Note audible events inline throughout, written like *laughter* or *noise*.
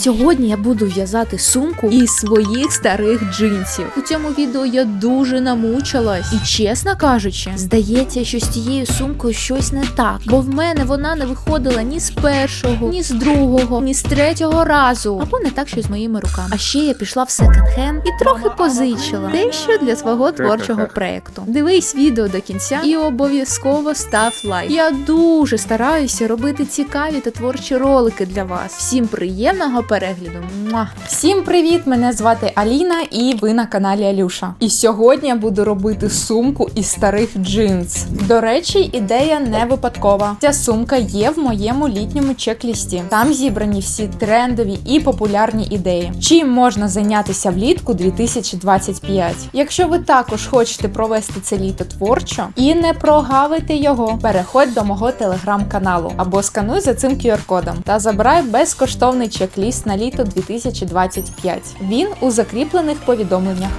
Сьогодні я буду в'язати сумку із своїх старих джинсів. У цьому відео я дуже намучилась. І чесно кажучи, здається, що з тією сумкою щось не так, бо в мене вона не виходила ні з першого, ні з другого, ні з третього разу. Або не так, що з моїми руками. А ще я пішла в секонд-хенд і трохи позичила дещо для свого творчого проекту. Дивись відео до кінця і обов'язково став лайк. Я дуже стараюся робити цікаві та творчі ролики для вас. Всім приємного перегляду. Муа! Всім привіт! Мене звати Аліна, і ви на каналі Алюша. І сьогодні я буду робити сумку із старих джинс. До речі, ідея не випадкова. Ця сумка є в моєму літньому чек-лісті. Там зібрані всі трендові і популярні ідеї. Чим можна зайнятися влітку 2025. Якщо ви також хочете провести це літо творчо і не прогавити його, переходь до мого телеграм-каналу або скануй за цим QR-кодом та забирай безкоштовний чек-ліст на літо 2025. Він у закріплених повідомленнях.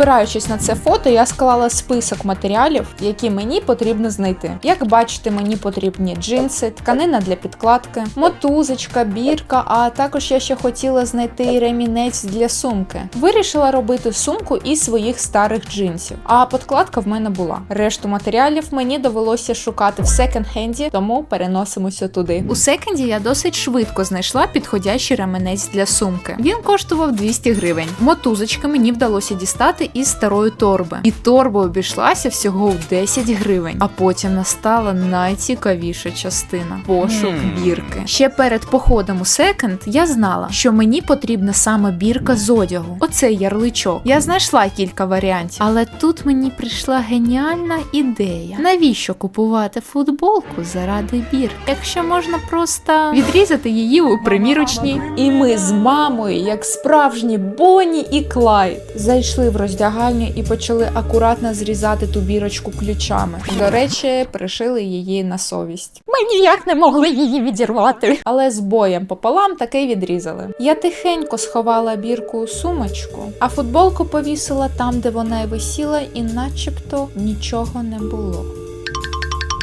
Спираючись на це фото, я склала список матеріалів, які мені потрібно знайти. Як бачите, мені потрібні джинси, тканина для підкладки, мотузочка, бірка, а також я ще хотіла знайти ремінець для сумки. Вирішила робити сумку із своїх старих джинсів, а подкладка в мене була. Решту матеріалів мені довелося шукати в секонд-хенді, тому переносимося туди. У секонді я досить швидко знайшла підходящий ременець для сумки. Він коштував 200 гривень. Мотузочки мені вдалося дістати із старої торби. І торба обійшлася всього в 10 гривень. А потім настала найцікавіша частина пошук бірки. Ще перед походом у секонд я знала, що мені потрібна саме бірка з одягу. Оцей ярличок. Я знайшла кілька варіантів, але тут мені прийшла геніальна ідея. Навіщо купувати футболку заради бірки, якщо можна просто відрізати її у примірочній? І ми з мамою, як справжні Бонні і Клайд, зайшли в роздягальню і почали акуратно зрізати ту бірочку ключами. До речі, пришили її на совість. Ми ніяк не могли її відірвати. Але з боєм пополам таки відрізали. Я тихенько сховала бірку у сумочку, а футболку повісила там, де вона й висіла, і начебто нічого не було.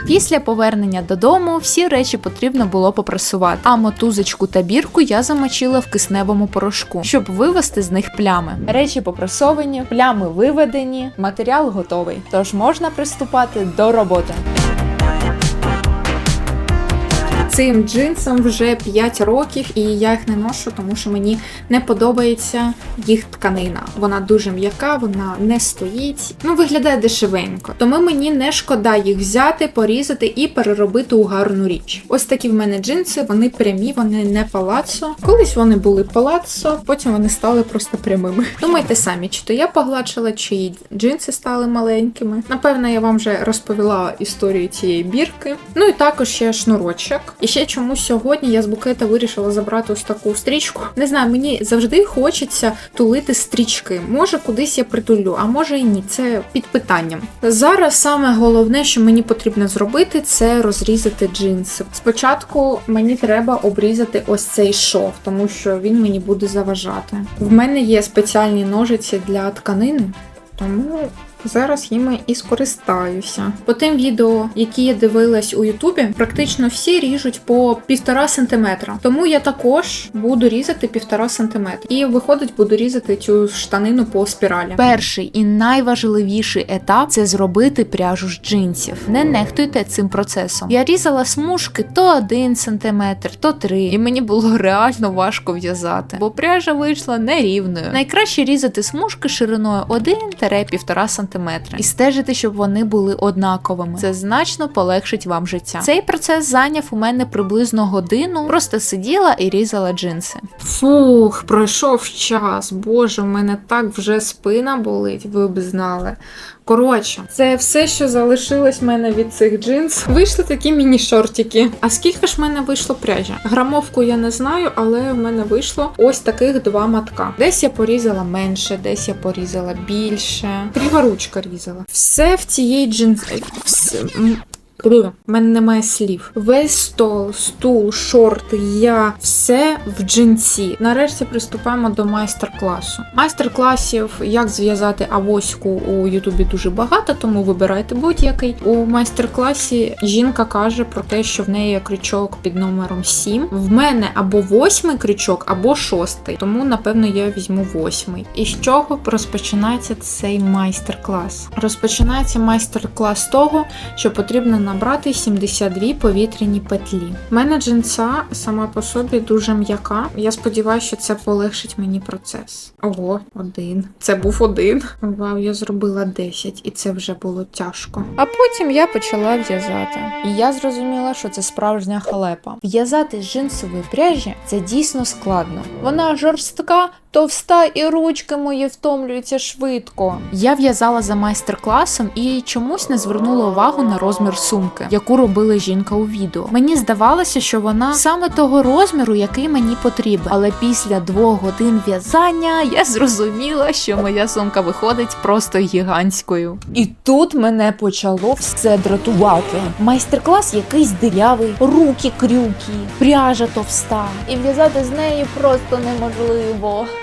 Після повернення додому всі речі потрібно було попрасувати, а мотузочку та бірку я замочила в кисневому порошку, щоб вивести з них плями. Речі попрасовані, плями виведені, матеріал готовий. Тож можна приступати до роботи. Цим джинсам вже 5 років, і я їх не ношу, тому що мені не подобається їх тканина. Вона дуже м'яка, вона не стоїть. Ну, виглядає дешевенько. Тому мені не шкода їх взяти, порізати і переробити у гарну річ. Ось такі в мене джинси, вони прямі, вони не палацо. Колись вони були палацо, потім вони стали просто прямими. Думайте самі, чи то я погладшила, чи джинси стали маленькими. Напевно, я вам вже розповіла історію цієї бірки. Ну і також ще шнурочок. Ще чомусь сьогодні я з букета вирішила забрати ось таку стрічку. Не знаю, мені завжди хочеться тулити стрічки. Може, кудись я притулю, а може і ні. Це під питанням. Зараз саме головне, що мені потрібно зробити, це розрізати джинси. Спочатку мені треба обрізати ось цей шов, тому що він мені буде заважати. В мене є спеціальні ножиці для тканини, тому Зараз їми і скористаюся. По тим відео, які я дивилась у Ютубі, практично всі ріжуть по півтора сантиметра. Тому я також буду різати півтора сантиметра. І виходить, буду різати цю штанину по спіралі. Перший і найважливіший етап це зробити пряжу з джинсів. Не нехтуйте цим процесом. Я різала смужки то 1 см, то 3, і мені було реально важко в'язати, бо пряжа вийшла нерівною. Найкраще різати смужки шириною 1-1,5 см і стежити, щоб вони були однаковими. Це значно полегшить вам життя. Цей процес зайняв у мене приблизно годину. Просто сиділа і різала джинси. Фух, пройшов час. Боже, в мене так вже спина болить, ви б знали. Коротше, це все, що залишилось в мене від цих джинс. Вийшли такі міні-шортики. А скільки ж в мене вийшло пряжі? Грамовку я не знаю, але в мене вийшло ось таких два матка. Десь я порізала менше, десь я порізала більше. Кріва ручка різала. Все в цієї джинс. У мене немає слів. Весь стол, стул, шорти, я все в джинсі. Нарешті приступаємо до майстер-класу. Майстер-класів, як зв'язати авоську у Ютубі дуже багато, тому вибирайте будь-який. У майстер-класі жінка каже про те, що в неї є крючок під номером 7. В мене або восьмий крючок, або шостий. Тому, напевно, я візьму восьмий. І з чого розпочинається цей майстер-клас? Розпочинається майстер-клас з того, що потрібно набрати 72 повітряні петлі. У мене джинса сама по собі дуже м'яка. Я сподіваюся, що це полегшить мені процес. Ого, один. Це був один. Вау, я зробила 10, і це вже було тяжко. А потім я почала в'язати. І я зрозуміла, що це справжня халепа. В'язати з джинсової пряжі це дійсно складно. Вона жорстка, товста і ручки мої втомлюються швидко. Я в'язала за майстер-класом і чомусь не звернула увагу на розмір сумки, яку робила жінка у відео. Мені здавалося, що вона саме того розміру, який мені потрібен. Але після двох годин в'язання я зрозуміла, що моя сумка виходить просто гігантською. І тут мене почало все дратувати. Майстер-клас якийсь дирявий, руки крюкі, пряжа товста. І в'язати з неї просто неможливо.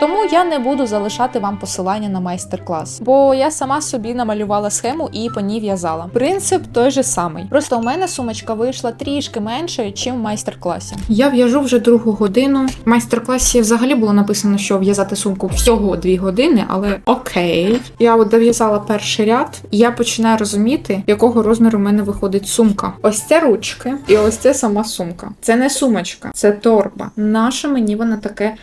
Тому я не буду залишати вам посилання на майстер-клас, бо я сама собі намалювала схему і по ній в'язала. Принцип той же самий. Просто у мене сумочка вийшла трішки меншою, ніж в майстер-класі. Я в'яжу вже другу годину. В майстер-класі взагалі було написано, що в'язати сумку всього дві години, але окей. Я от дов'язала перший ряд, і я починаю розуміти, якого розміру в мене виходить сумка. Ось це ручки, і ось це сама сумка. Це не сумочка, це торба. Наша мені вона таке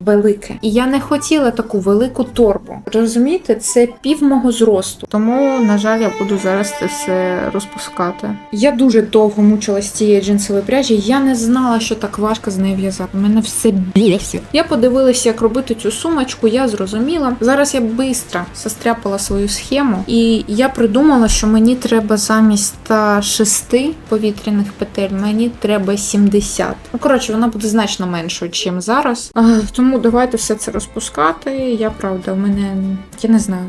велике. І я не хотіла таку велику торбу. Розумієте, це пів мого зросту. Тому, на жаль, я буду зараз це все розпускати. Я дуже довго мучилась цієї джинсової пряжі. Я не знала, що так важко з нею в'язати. Мене все бісить. Я подивилася, як робити цю сумочку. Я зрозуміла. Зараз я швидко состряпала свою схему, і я придумала, що мені треба замість 106 повітряних петель, мені треба 70. Ну коротше, вона буде значно меншою, ніж зараз. А, Тому давайте все це розпускати. Я правда, в мене я не знаю.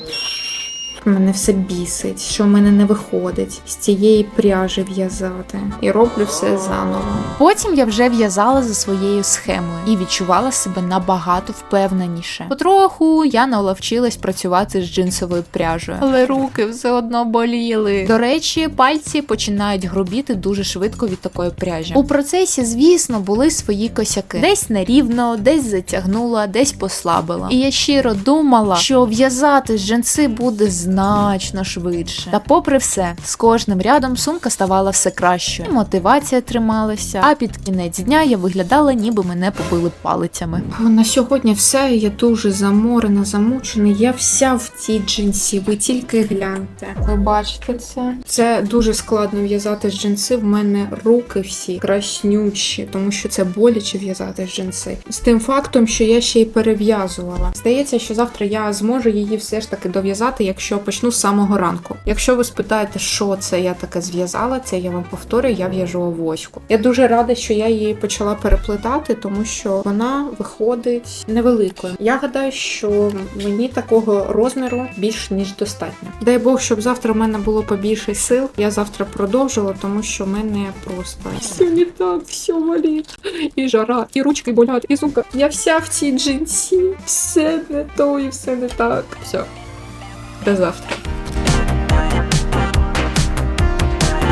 Мене все бісить, що в мене не виходить з цієї пряжі в'язати. І роблю все заново. Потім я вже в'язала за своєю схемою і відчувала себе набагато впевненіше. Потроху я наловчилась працювати з джинсовою пряжею, але руки все одно боліли. До речі, пальці починають грубіти дуже швидко від такої пряжі. У процесі, звісно, були свої косяки. Десь нерівно, десь затягнула, десь послабила. І я щиро думала, що в'язати з джинси буде значно швидше. Та попри все, з кожним рядом сумка ставала все кращою. І мотивація трималася, а під кінець дня я виглядала, ніби мене побили палицями. На сьогодні все. Я дуже заморена, замучена. Я вся в цій джинсі. Ви тільки гляньте. Ви бачите це? Це дуже складно в'язати з джинси. В мене руки всі краснючі, тому що це боляче в'язати з джинси. З тим фактом, що я ще й перев'язувала. Здається, що завтра я зможу її все ж таки дов'язати, якщо почну з самого ранку. Якщо ви спитаєте, що це я таке зв'язала, це я вам повторю, я в'яжу авоську. Я дуже рада, що я її почала переплетати, тому що вона виходить невеликою. Я гадаю, що мені такого розміру більш ніж достатньо. Дай Бог, щоб завтра в мене було побільше сил. Я завтра продовжила, тому що в мене просто все не так, все болить. І жара, і ручки болять, і сука. Я вся в цій джинсі. Все не то і все не так. Все. До завтра.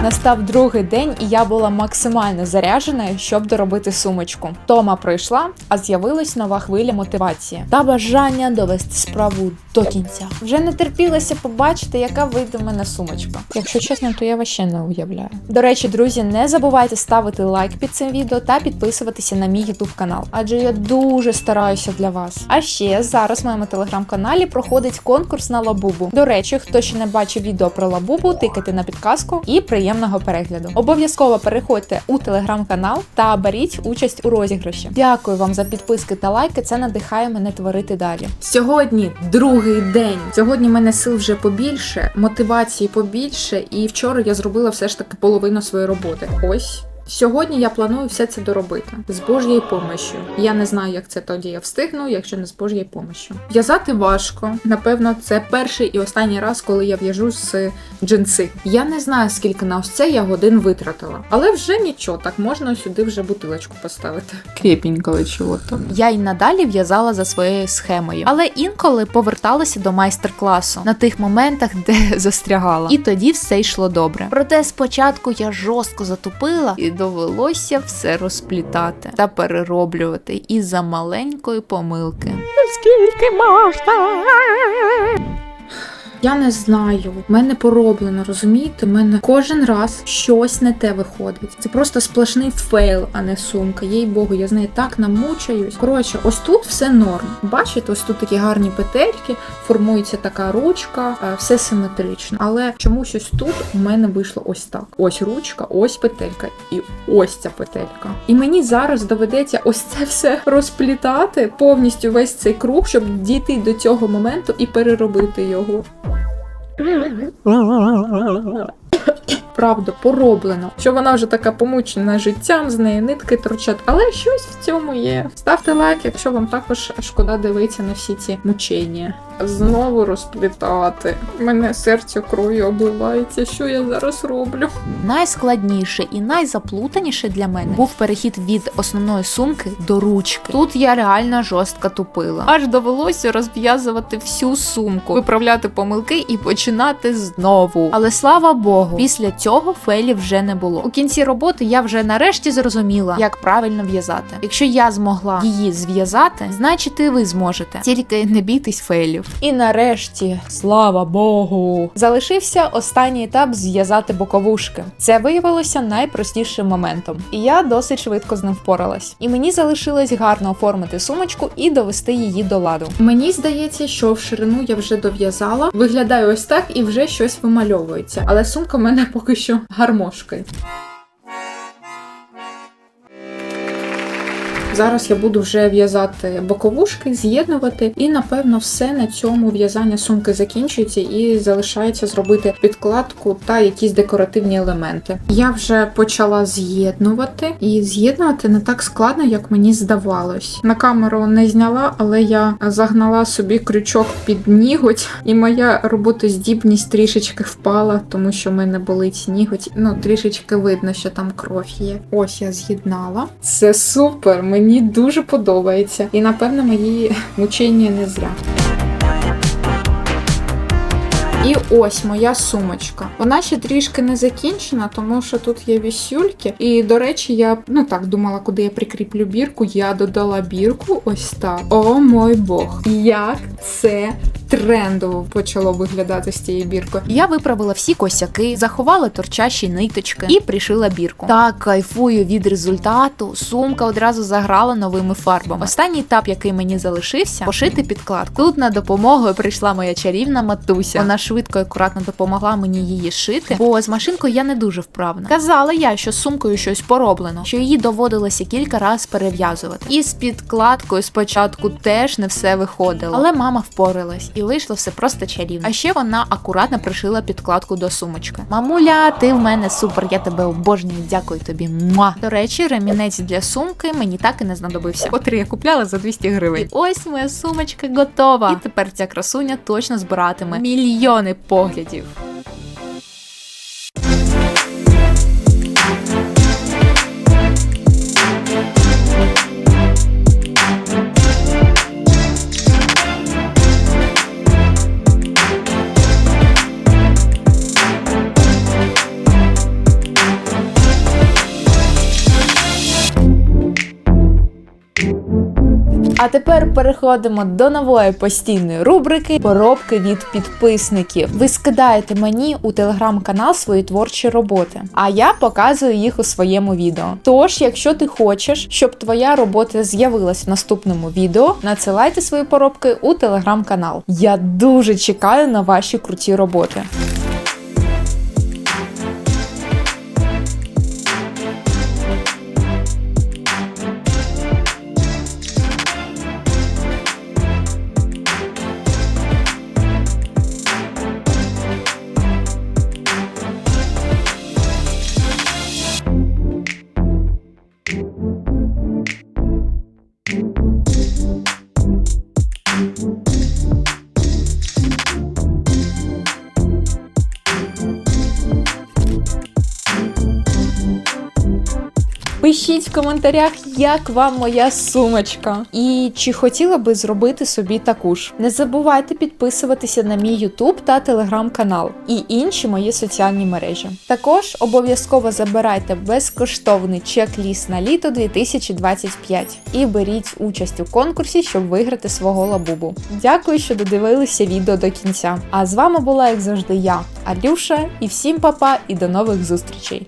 Настав другий день, і я була максимально зарядженою, щоб доробити сумочку. Тома пройшла, а з'явилась нова хвиля мотивації та бажання довести справу до кінця. Вже не терпілося побачити, яка вийде в мене сумочка. Якщо чесно, то я ще не уявляю. До речі, друзі, не забувайте ставити лайк під цим відео та підписуватися на мій ютуб канал, адже я дуже стараюся для вас. А ще зараз в моєму телеграм-каналі проходить конкурс на лабубу. До речі, хто ще не бачив відео про лабубу, тикайте на підказку і приємного перегляду. Обов'язково переходьте у телеграм-канал та беріть участь у розіграші. Дякую вам за підписки та лайки. Це надихає мене творити далі. Сьогодні другий день. Сьогодні мене сил вже побільше, мотивації побільше, і вчора я зробила все ж таки половину своєї роботи. Ось. Сьогодні я планую все це доробити з Божою помощю. Я не знаю, як це тоді я встигну, якщо не з Божою помощю. В'язати важко. Напевно, це перший і останній раз, коли я в'яжу з джинси. Я не знаю, скільки на ось це я годин витратила, але вже нічого, так можна сюди вже бутилочку поставити. Крепенького чого-то. Я й надалі в'язала за своєю схемою, але інколи поверталася до майстер-класу на тих моментах, де *laughs* застрягала. І тоді все йшло добре. Проте спочатку я жорстко затупила і довелося все розплітати та перероблювати із-за маленької помилки. Скільки можна? Я не знаю, в мене пороблено, розумієте? В мене кожен раз щось не те виходить. Це просто сплошний фейл, а не сумка. Їй богу, я з нею так намучаюсь. Коротше, ось тут все норм. Бачите, ось тут такі гарні петельки, формується така ручка, е, все симетрично. Але чомусь ось тут у мене вийшло ось так: ось ручка, ось петелька і ось ця петелька. І мені зараз доведеться ось це все розплітати повністю весь цей круг, щоб дійти до цього моменту і переробити його. Правда, пороблено. Що вона вже така помучена життям, з неї нитки торчать, але щось в цьому є. Ставте лайк, якщо вам також шкода дивитися на всі ці мучення. Знову розплітати. Мене серце кров'ю обливається. Що я зараз роблю? Найскладніше і найзаплутаніше для мене був перехід від основної сумки до ручки. Тут я реально жорстко тупила. Аж довелося розв'язувати всю сумку, виправляти помилки і починати знову. Але слава Богу, після цього фейлів вже не було. У кінці роботи я вже нарешті зрозуміла, як правильно в'язати. Якщо я змогла її зв'язати, значить і ви зможете. Тільки не бійтесь фейлів. І нарешті, слава Богу, залишився останній етап зв'язати боковушки. Це виявилося найпростішим моментом, і я досить швидко з ним впоралась. І мені залишилось гарно оформити сумочку і довести її до ладу. Мені здається, що в ширину я вже дов'язала. Виглядає ось так і вже щось вимальовується. Але сумка в мене поки що гармошкою. Зараз я буду вже в'язати боковушки, з'єднувати, і напевно все на цьому в'язання сумки закінчується і залишається зробити підкладку та якісь декоративні елементи. Я вже почала з'єднувати, і з'єднувати не так складно, як мені здавалось. На камеру не зняла, але я загнала собі крючок під ніготь, і моя роботоздібність трішечки впала, тому що в мене болить ніготь. Ну, трішечки видно, що там кров є. Ось я з'єднала. Це супер! Мені дуже подобається. І напевно мої *laughs* мучення не зря. І ось моя сумочка. Вона ще трішки не закінчена, тому що тут є вісюльки. І, до речі, я ну так думала, куди я прикріплю бірку. Я додала бірку ось так. О мой Бог! Як це трендово почало виглядати з цією біркою. Я виправила всі косяки, заховала торчащі ниточки і пришила бірку. Так кайфую від результату. Сумка одразу заграла новими фарбами. Останній етап, який мені залишився, пошити підкладку. Тут на допомогу прийшла моя чарівна матуся. Вона швидко і акуратно допомогла мені її шити, бо з машинкою я не дуже вправна. Казала я, що з сумкою щось пороблено, що її доводилося кілька разів перев'язувати. І з підкладкою спочатку теж не все виходило, але мама впоралась і вийшло все просто чарівно. А ще вона акуратно пришила підкладку до сумочки. Мамуля, ти в мене супер, я тебе обожнюю, дякую тобі. Муа. До речі, ремінець для сумки мені так і не знадобився. Котрий я купляла за 200 гривень. І ось моя сумочка готова. І тепер ця красуня точно збиратиме мільйони поглядів. А тепер переходимо до нової постійної рубрики Поробки від підписників. Ви скидаєте мені у телеграм-канал свої творчі роботи, а я показую їх у своєму відео. Тож, якщо ти хочеш, щоб твоя робота з'явилась в наступному відео, надсилайте свої поробки у телеграм-канал. Я дуже чекаю на ваші круті роботи. Пишіть в коментарях, як вам моя сумочка. І чи хотіла би зробити собі таку ж. Не забувайте підписуватися на мій YouTube та телеграм-канал і інші мої соціальні мережі. Також обов'язково забирайте безкоштовний чек-ліст на літо 2025 і беріть участь у конкурсі, щоб виграти свого лабубу. Дякую, що додивилися відео до кінця. А з вами була, як завжди, я, Алюша, і всім па-па і до нових зустрічей!